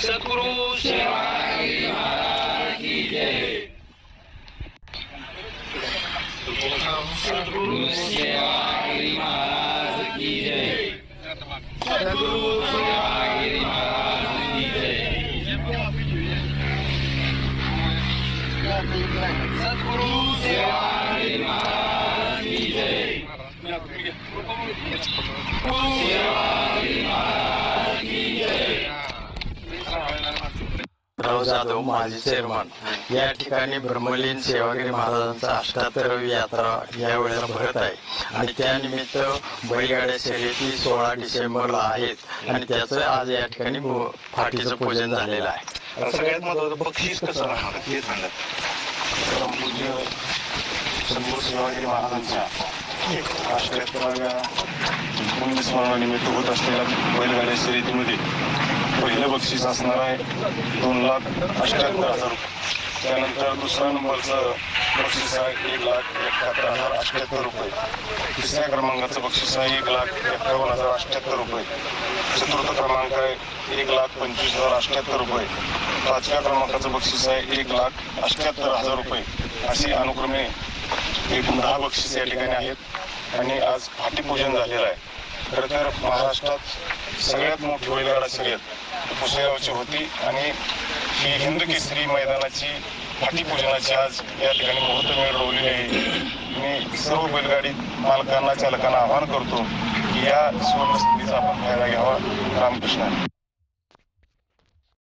સદગુરુ સદગુરુ સેવાગીરી મહારાજ કી જય સદગુરુ સેવાગીરી મહારાજ કી જય સદગુરુ સેવાગીરી મહારાજ કી જય राव जाधव माजी चेअरमन. या ठिकाणी ब्रह्मलीन सेवागिरी महाराजांचा अष्टात्तरावी यात्रा या वेळेला भरत आहे. आणि त्यानिमित्त बैलगाड्या शर्यती सोळा डिसेंबरला आहेत. आणि त्याचं आज या ठिकाणी फाटीचं पूजन झालेलं आहे. सगळ्यात महत्वाचं बक्षीस कसं राहणार ते सांगा. परमपूज्य संतोष शिवाजी महाराजांच्या अष्टात्तराव्या पुण्यस्मरणानिमित्त होत असलेल्या बैलगाड्या शर्यतीमध्ये बक्षीस असणार आहे. दोन लाख अष्ट्याहत्तर हजार रुपये. त्यानंतर दुसऱ्या नंबरचं बक्षीस आहे एक लाख एकाहत्तर हजार अष्ट्याहत्तर रुपये. तिसऱ्या क्रमांकाचं बक्षीस आहे एक लाख एकावन्न हजार अठ्ठ्याहत्तर रुपये. चतुर्थ क्रमांक आहे एक लाख पंचवीस हजार अठ्ठ्याहत्तर रुपये. पाचव्या क्रमांकाचं बक्षीस आहे एक लाख अठ्ठ्याहत्तर हजार रुपये. अशी अनुक्रमे एकूण दहा बक्षीस या ठिकाणी आहेत आणि आज फाटीपूजन झालेलं आहे. खरं तर महाराष्ट्रात सगळ्यात मोठी बैलगाडा शर्यत पुसेगावची होती आणि ही हिंद केसरी मैदानाची फाटीपूजनाची आज या ठिकाणी मुहूर्तमेळ रोवलेली आहे. मी सर्व बैलगाडी मालकांना चालकांना आवाहन करतो की या सुवर्णस्थितीचा आपण फायदा घ्यावा. रामकृष्ण.